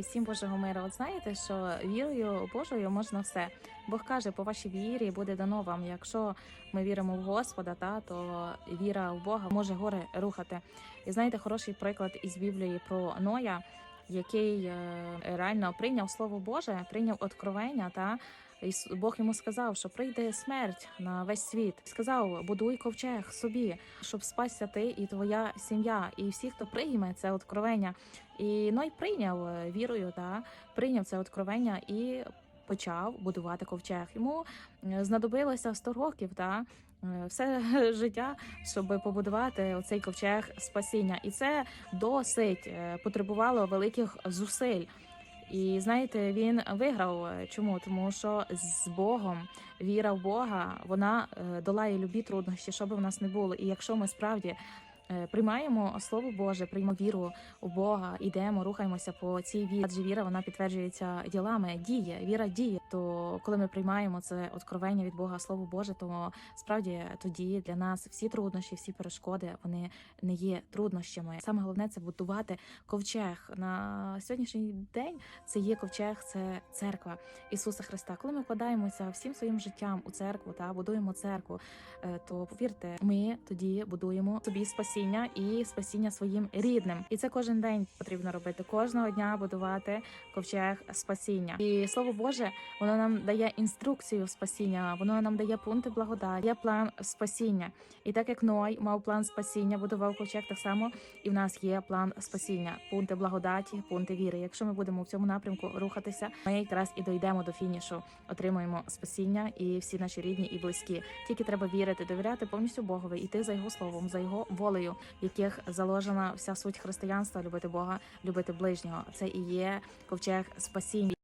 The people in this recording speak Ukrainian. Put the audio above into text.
Всім Божого миру. От знаєте, що вірою Божою можна все. Бог каже, по вашій вірі буде дано вам. Якщо ми віримо в Господа, та то віра в Бога може гори рухати. І знаєте, хороший приклад із Біблії про Ноя, який е, реально прийняв слово Боже, прийняв откровення та. І Бог йому сказав, що прийде смерть на весь світ. Сказав, будуй ковчег собі, щоб спасся ти і твоя сім'я, і всі, хто прийме це откровення. І Ной прийняв е, вірою, та прийняв це откровення і почав будувати ковчег. Йому е, знадобилося 100 років, та е, все життя, щоб побудувати оцей ковчег спасіння. І це досить потребувало великих зусиль. І знаєте, він виграв. Чому? Тому що з Богом віра в Бога вона е, долає любі труднощі, що би в нас не було. І якщо ми справді приймаємо слово Боже, приймаємо віру у Бога, ідемо, рухаємося по цій вірі. Адже віра вона підтверджується ділами, діє, віра діє. То коли ми приймаємо це откровення від Бога, слово Боже, то справді тоді для нас всі труднощі, всі перешкоди вони не є труднощами. Саме головне це будувати ковчег на сьогоднішній день. Це є ковчег, це церква Ісуса Христа. Коли ми вкладаємося всім своїм життям у церкву та будуємо церкву, е, то повірте, ми тоді будуємо собі спасіння і спасіння своїм рідним. І це кожен день потрібно робити. Кожного дня будувати ковчег спасіння. І слово Боже, воно нам дає інструкцію спасіння, воно нам дає пункти благодаті, є план спасіння. І так як Ной мав план спасіння, будував ковчег, так само і в нас є план спасіння, пункти благодаті, пункти віри. Якщо ми будемо в цьому напрямку рухатися, ми якраз і дійдемо до фінішу, отримуємо спасіння і всі наші рідні і близькі. Тільки треба вірити, довіряти повністю Богові, іти за його словом, за його волею, в яких заложена вся суть християнства, любити Бога, любити ближнього. Це і є ковчег спасіння.